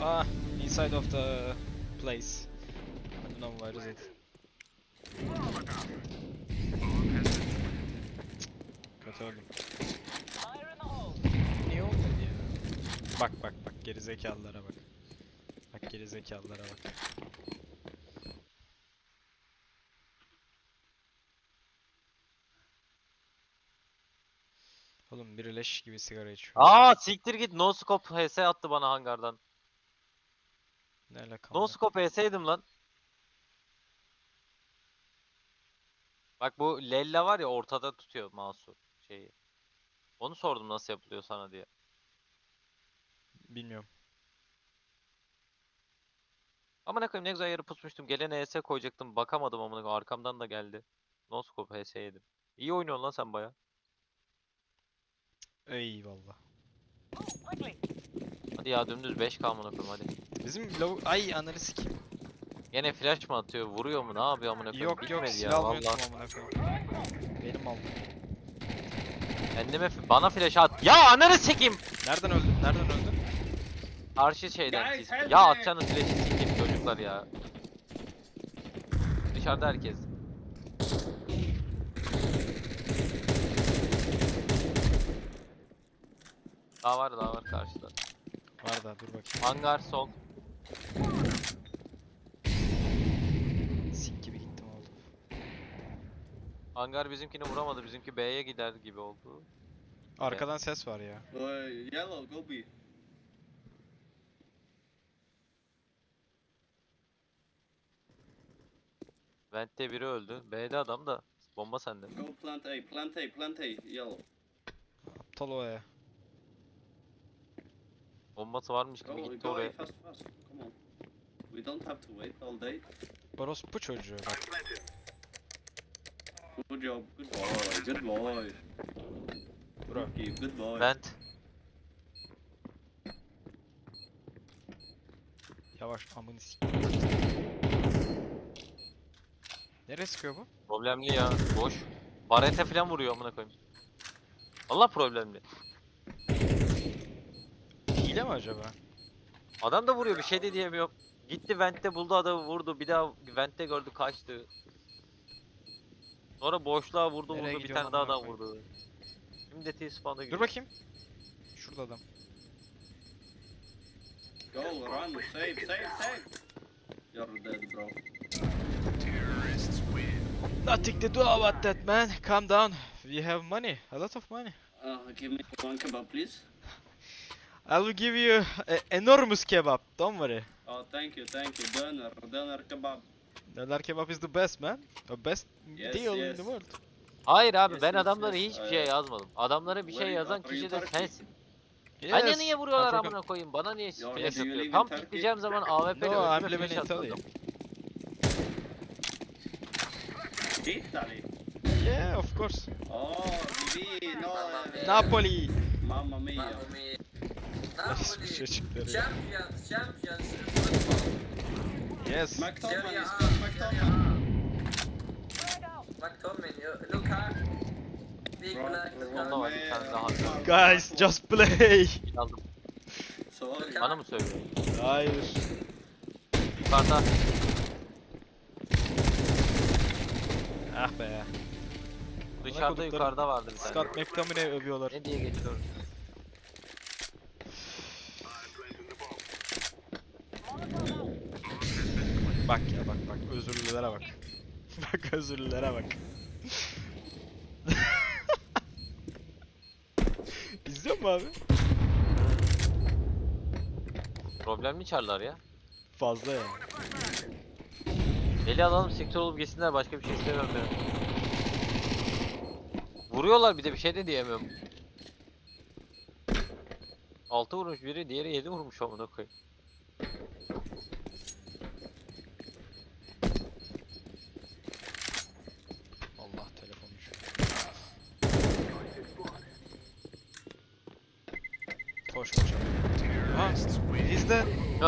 Ah, inside of the place. I don't know where is it. Kötü. Niye olmadı ya? Bak bak bak gerizekalılara bak. Bak gerizekalılara bak. Oğlum biri leş gibi sigara içiyor. Aa siktir git no scope HS attı bana hangardan. Ne alaka? No scope HS'ydim lan. Bak bu Lella var ya ortada tutuyor mouse'u şeyi. Onu sordum nasıl yapılıyor sana diye. Bilmiyorum. Ama ne koyayım ne güzel yere pusmuştum. Gelen HS koyacaktım. Bakamadım amına koyayım. Arkamdan da geldi. No scope HS yedim. İyi oynuyorsun lan sen baya. Eyvallah. Hadi ya dümdüz 5 amına koyayım hadi. Bizim lavuk... Ay ananı sikeyim. Gene flash mı atıyor? Vuruyor mu? Ne yapıyor amına koyayım? Yok yok Bitmedi silah ya amına koyayım. Benim aldım. Kendime f- bana flash at. Ya ananı sikeyim. Nereden öldün? Nereden öldün? Karşı şeyden. Guys, siz- help Ya me. atacağınız flash'i sikeyim çocuklar ya. Dışarıda herkes. Daha var daha var karşıda. Var da dur bakayım. Hangar sol. Sik gibi gittim oldu. Hangar bizimkini vuramadı. Bizimki B'ye gider gibi oldu. Arkadan ses var ya. Yellow, go B. Vent'te biri öldü. B'de adam da. Bomba sende. Go plant A, plant A, plant A, yellow. Aptal o ya. Bombası varmış gibi gitti go A oraya. fast, fast. Come on. We don't have to wait all day. Orospu çocuğu bak. Good job, good boy, good boy. Bro. Good boy. Vent. Yavaş amını sik. Nereye sıkıyor bu? Problemli ya. Boş. Barete falan vuruyor amına koyayım. Allah problemli. Hile mi acaba? Adam da vuruyor bir şey de diyemiyorum. Gitti Vent'te buldu adamı vurdu. Bir daha Vent'te gördü kaçtı. Sonra boşluğa vurdu Nereye vurdu bir tane daha amına da vurdu. Şimdi de T-spawn'a Dur gidiyor. bakayım. Şurada adam. Go, run, save, save, save. You're dead, bro. Nothing to do about that man. Calm down. We have money. A lot of money. Uh, give me one kebab, please. I will give you a enormous kebab. Don't worry. Oh, thank you, thank you. Döner, döner kebab. Döner kebab is the best man. The best Yes, deal in yes. the world. Hayır abi Yes, ben yes, adamlara yes, hiçbir şey yazmadım. Adamlara bir şey yazan kişi de sensin. Yes. Anne niye vuruyorlar amına koyayım? Bana niye do you atıyor? in Tam pikleyeceğim zaman AWP ile No, living flash in Italy. atıyor. Italy. Yeah, of course. Oh, Vivi, no. eh, Napoli. Mamma mia. Mamma mia. Champions, Champions football. Yes. McTominay, Scott Serie McTominay. McTominay, hard. Big black, var, bir tane daha. Guys, just play. Aldım. Bana mı söylüyor? Hayır. Yukarıda. Ah be. Dışarıda koduklarım. yukarıda vardı bir tane. Scott McTominay övüyorlar. Ne diye geçiyor? Bak ya bak bak özürlülere bak. bak özürlülere bak. İzliyor musun abi? Problemli çarlar ya. Fazla ya. Eli alalım sektör olup gitsinler başka bir şey istemiyorum ben. Vuruyorlar bir de bir şey de diyemiyorum. 6 vurmuş biri, diğeri 7 vurmuş amına koyayım.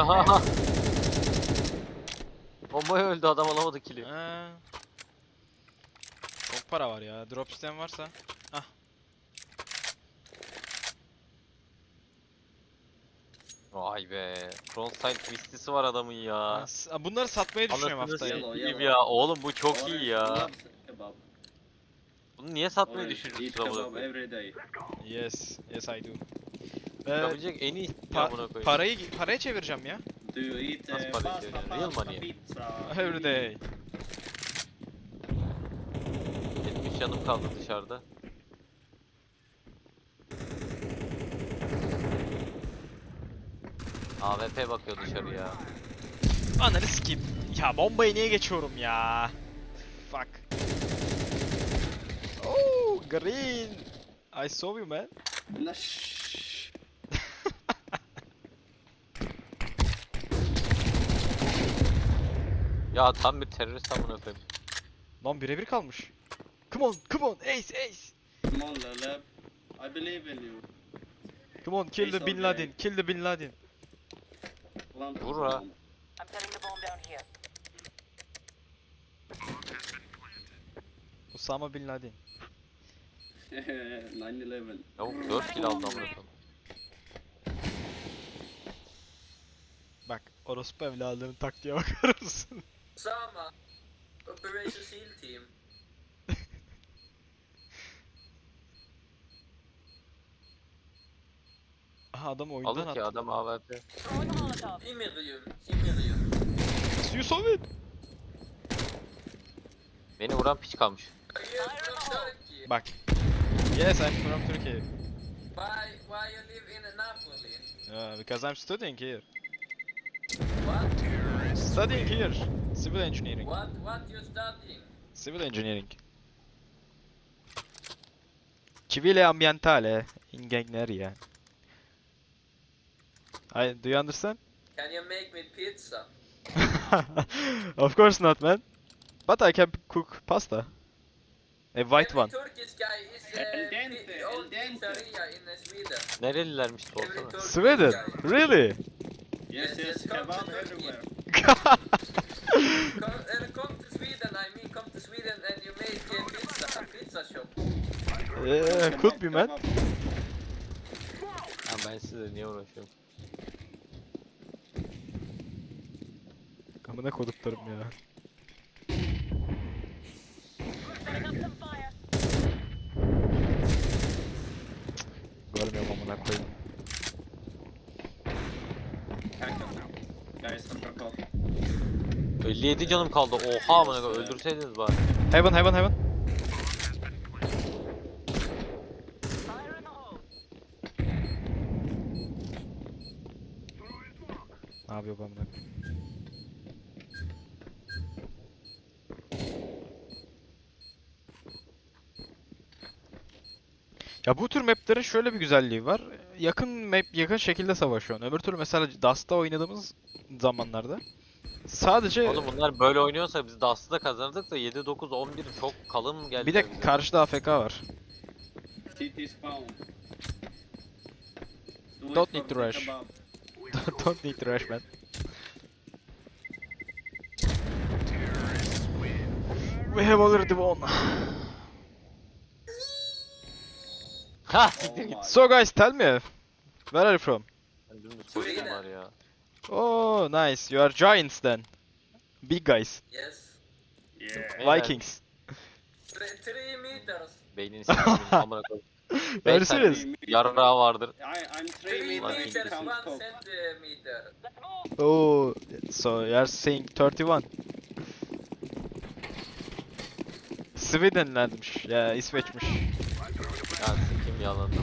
Bombaya öldü adam alamadı kili. Çok para var ya. Drop sistem varsa. Ah. Vay be. Frontside twistisi var adamın ya. As- Bunları satmayı düşünüyorum Anasını haftaya. satayım. ya. Oğlum bu çok iyi ya. Bunu niye satmayı Orange, düşünüyorsun. Yes. Yes I do. Ee, Yapabilecek en iyi pa- amına koyayım. parayı paraya çevireceğim ya. Do you eat Nasıl uh, pasta, ediyor yani? Real pasta, money. pizza? Every day. Benim üç yanım kaldı dışarıda. AWP bakıyor dışarıya. Ananı sikeyim. Ya bombayı niye geçiyorum ya? Fuck. Oh, green. I saw you man. No, Ya tam bir terörist amına koyayım. Lan birebir kalmış. Come on, come on, ace, ace. Come on, Lelep. I believe in you. Come on, kill the Ace Bin okay. Laden, kill the Bin Laden. Plant Vur ha. bomb. I'm setting the bomb down here. Osama Bin Laden. 9-11. Yavuk 4 kill aldı amına koyayım. Bak, orospu evladının taktiğe bakar mısın? Sama. Operation SEAL Team. Aha adam oyundan Alın ki attı. adam AWP. Throwing a Molotov. Imirium. Imirium. You saw it. Beni vuran piç kalmış. Turkey? Bak. Yes, I'm from Turkey. Why, why you live in Napoli? Uh, because I'm studying here. What? Studying here. Civil engineering. What, what you studying? Civil engineering. Civile ambientale. Ingegneria. I, do you understand? Can you make me pizza? of course not, man. But I can cook pasta. A white Every one. Turkish guy is El uh, dente, pi- el dente. pizzeria in Sweden. Nerelilermiş Every sorsana. Turkish Sweden? guy. Really? Yes, Yes, yes, yes, come to kebab Turkey. everywhere. Come, uh, come to Sweden, I mean come to Sweden and you make a pizza, pizza shop. yeah, could be, man. Ha ben size niye uğraşıyorum? Amına koduklarım ya. Setting up some fire. Görmüyorum amına koyayım. Kanka. Guys, kebab. 57 canım kaldı. Oha amına öldürseydiniz bari. Heaven, heaven, heaven. Ne yapıyor bu amına? Ya bu tür maplerin şöyle bir güzelliği var. Yakın map yakın şekilde savaşıyorsun. Öbür türlü mesela Dust'ta oynadığımız zamanlarda sadece Oğlum bunlar böyle oynuyorsa biz Dust'ı da kazanırdık da 7 9 11 çok kalın geldi. bir de karşıda AFK var. CT spawn. Do it Don't for need to the rush. kebab. Don't need to rush man. We have already won. Ha siktir git. My So guys tell me, where are you from? Ben dümdüz koştum var ya. Oh nice, you are giants then. Big guys, Yes. Yeah. Vikings. Three, three meters. Beynini sikeyim amına koyayım. Serious? Yarrağı vardır. I, I'm 3 Three meters. Meters, one scope. centimeter. Oh, so you are saying 31. Swedenlermiş ya İsveç'miş. Ya sikim yalanını.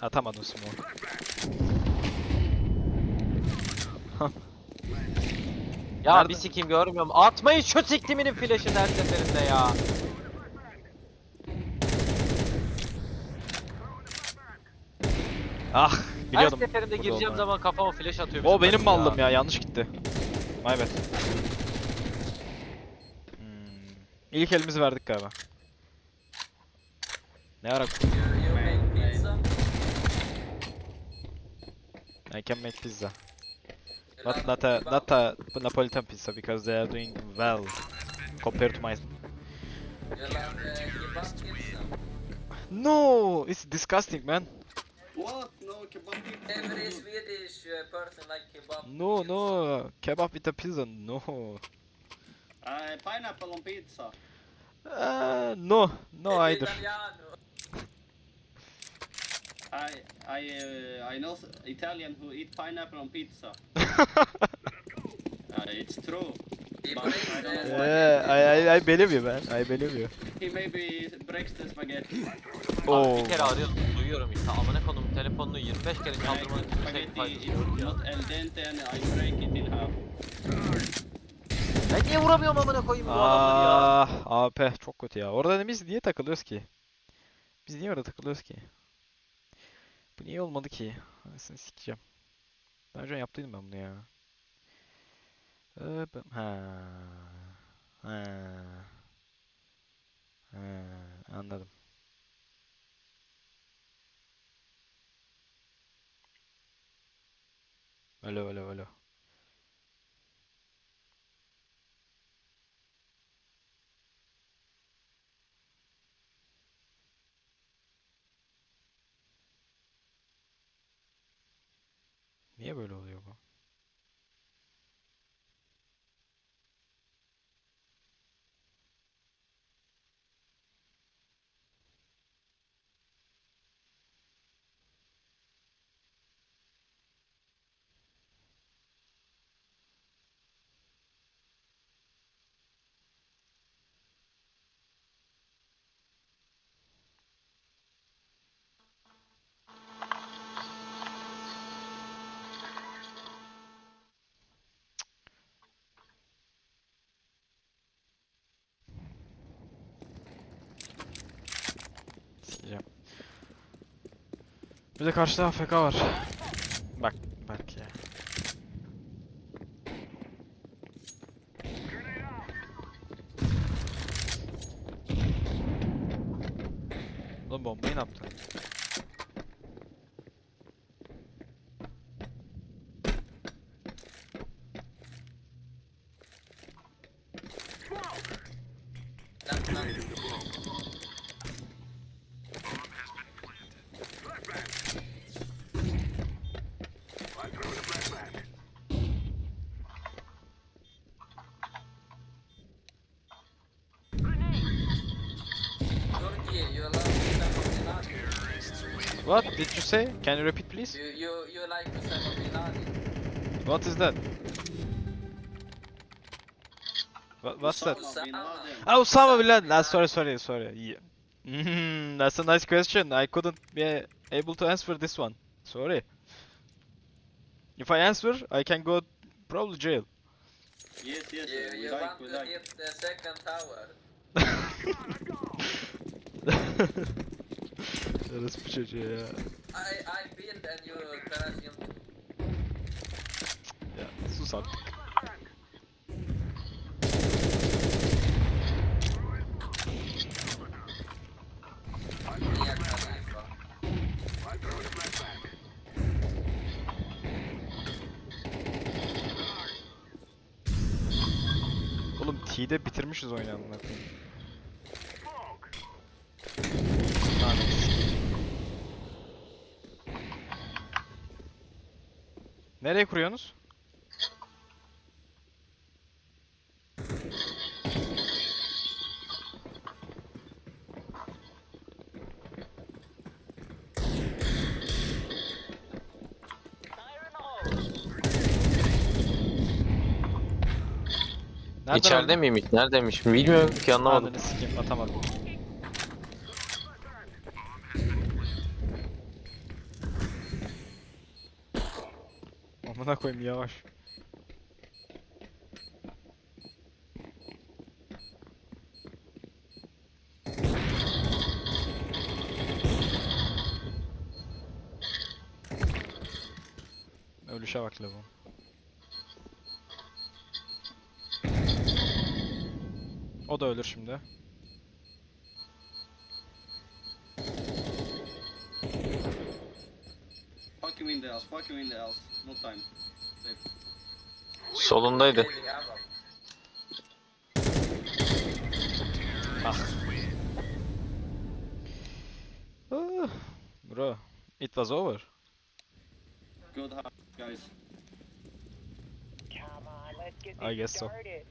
Atamadım smoke. Ya Nerede? bir sikim görmüyorum. Atmayın şu siktiminin flash'ını her seferinde ya. Ah biliyordum. Her seferinde burada gireceğim olmayı. zaman kafama flash atıyor. O bizim benim takım mallım ya yanlış gitti. My bad. Hmm. İlk elimizi verdik galiba. Ne ara. I can make pizza. Love not a not a Napolitan pizza because they are doing well compared to my. No, it's disgusting, man. What? No, kebab pizza. Every Swedish uh, person like kebab. No pizza. no kebab with a pizza no. Uh, pineapple on pizza. Uh, no no either. Italiano. I I uh, I know Italian who eat pineapple on pizza. Uh, it's true. But I don't the know why. yeah, I, I I believe you man. I believe you. He maybe breaks the spaghetti. Oh. bir kere arıyorum duyuyorum işte amına konum telefonunu 25 kere Like, kaldırmanın tüm şey spaghetti faydası is yok ya. not al dente and I break it in half. Ben niye vuramıyorum amına koyayım bu adamları ya? Ah AP çok kötü ya. Orada biz niye takılıyoruz ki? Biz niye orada takılıyoruz ki? Bu niye olmadı ki? Anasını sikeceğim. Daha önce yaptıydım ben bunu ya. Ben- Ha. Ha. Ha. Anladım. Alo alo alo. Böyle oluyor bu? Sikeceğim. Bir de karşıda AFK var. Bak bak ya. Oğlum bombayı ne yaptın? Knock, knock. Turkey, you love Osama bin Laden. What did you say? Can you repeat please? You, you, you like Osama bin Laden. What is that? What, what's that? Osama bin Laden. Oh, Osama bin Laden. Ah, sorry, sorry, sorry. Yeah. Mhm, that's a nice question. I couldn't be able to answer this one. Sorry. If I answer, I can go probably jail. Yes, yes, You, we you like, want we to like. hit the second tower. Orası bu çocuğu ya. I, I build and you into. Ya sus artık. Oğlum T'de bitirmişiz oyunu amına koyayım. Ananı sikeyim. Nereye kuruyorsunuz? Nereden İçeride miymiş? Neredeymiş? Bilmiyorum ki anlamadım. Ananı sikeyim atamadım. Amına koyayım yavaş. Ölüşe bak lavabo. O da ölür şimdi. Fuck him in the house, fuck him in the house. No time. Solundaydı. Ah. Ah, Bro. It was over. Good hard, guys. Come on, let's get I this guess so. started.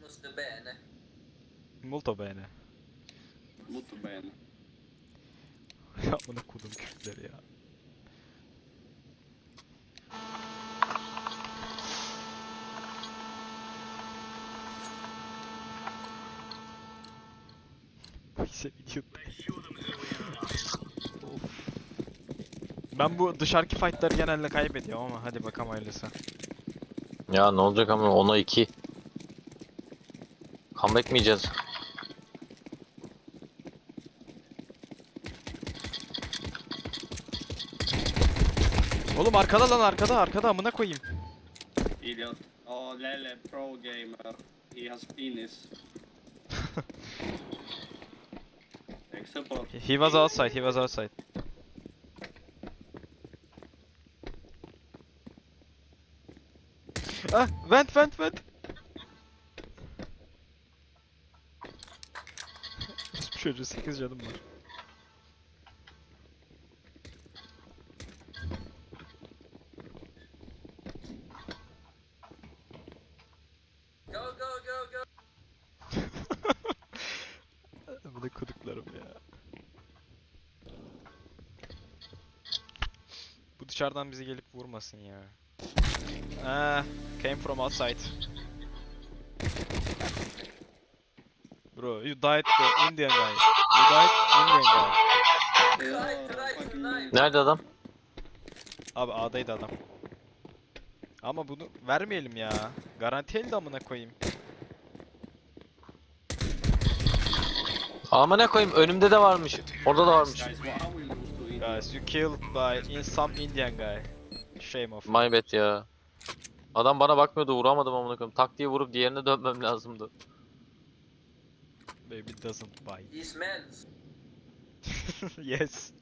Molto bene. Molto bene. Molto bene. Ya buna kodum Kürtleri ya. Ben bu dışarıki fightları genelde kaybediyorum ama hadi bakalım hayırlısı. Ya ne olacak ama 10'a 2. Comeback mi yiyeceğiz? Oğlum arkada lan arkada arkada amına koyayım. Idiot. Oh, Lele, pro gamer. He has penis. Except for He was outside, he was outside. Ah, vent vent vent. Çocuğu 8 canım var. Bu da koduklarım ya. Bu dışarıdan bizi gelip vurmasın ya. Ah, came from outside. Bro, you died the Indian guy. You died Indian guy. Nerede adam? Abi A'daydı adam. Ama bunu vermeyelim ya. Garanti elde amına koyayım. Ama ne koyayım önümde de varmış. Orada da varmış. Guys, you killed by in some Indian guy. Shame of. My bad ya. Adam bana bakmıyordu vuramadım amına koyayım. Tak diye vurup diğerine dönmem lazımdı. Baby doesn't buy. These men. yes.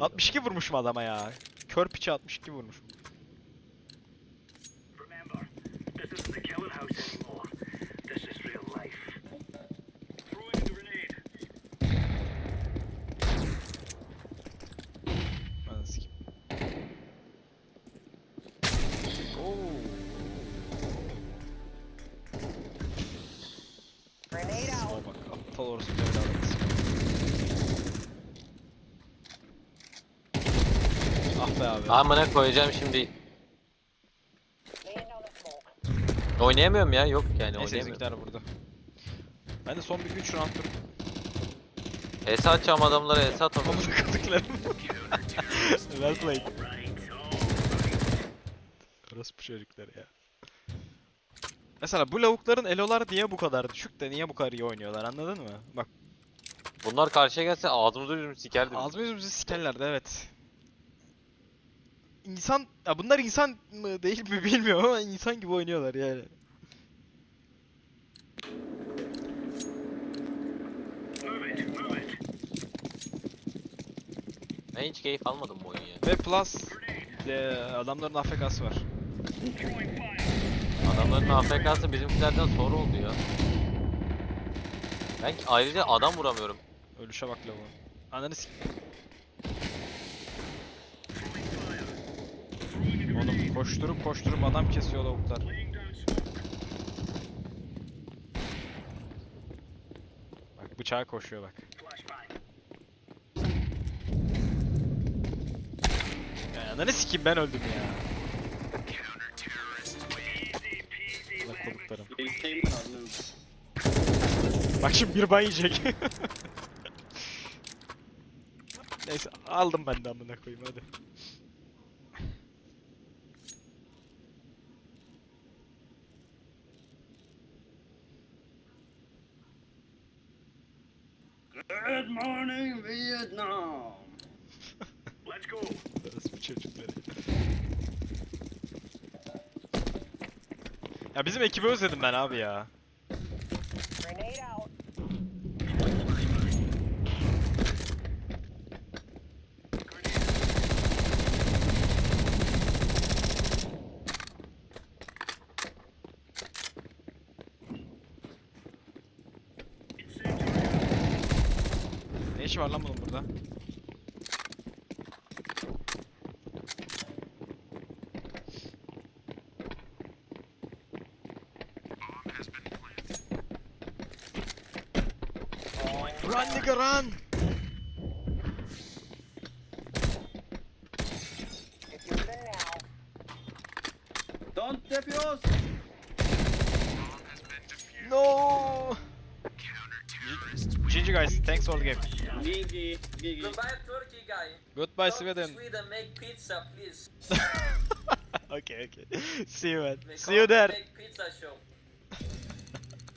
62 vurmuşum adama ya. Kör piçe 62 vurmuşum. Remember, this isn't the killing house anymore. This is real life. Throwing a grenade. Ben sikeyim. Oo. Grenade out. Aa bak aptal orası evladı. Ah be abi. Amına koyacağım şimdi. Laying down the smoke. Oynayamıyorum ya yok yani Neyse oynayamıyorum. bizimkiler burada. Ben de son bir 3 round dur. Es atacağım adamlara es atamıyorum. Amına kırdıklarım. well played. Orası bu çocuklar ya. Mesela bu lavukların elolar niye bu kadar düşük de niye bu kadar iyi oynuyorlar anladın mı? Bak Bunlar karşıya gelse ağzımıza yüzümüzü sikerdi. bizi. ağzımız yüzümüzü sikerlerdi evet. İnsan, ya bunlar insan mı değil mi bilmiyorum ama insan gibi oynuyorlar yani. Ben hiç keyif almadım bu oyunu ya. Ve plus e, adamların AFK'sı var. Adamların AFK'sı bizimkilerden sonra oldu ya. Ben ayrıca adam vuramıyorum. Ölüşe bak lavuğun. Ananı sik... Oğlum koşturup koşturup adam kesiyor lavuklar. Bak bıçağa koşuyor bak. Ya ananı sikeyim ben öldüm ya. Lemon koduklarım. Bak şimdi bir ban yiyecek. Neyse aldım ben de amına koyayım hadi. Good morning, Vietnam. Let's go. Orası çocukları. Ya bizim ekibi özledim ben abi ya. İşi var lan bunun burada? Run nigga run! Don't defuse! No! For the game. GG, GG. Goodbye, Turkey guy. Goodbye to Sweden. Sweden, make pizza, please. okay, okay. See you man. Make- See you there. Make pizza show.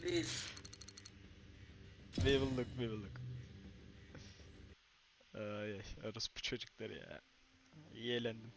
Please. We will look, we will look. Ay, ay, orospu çocukları ya. İyi eğlendim.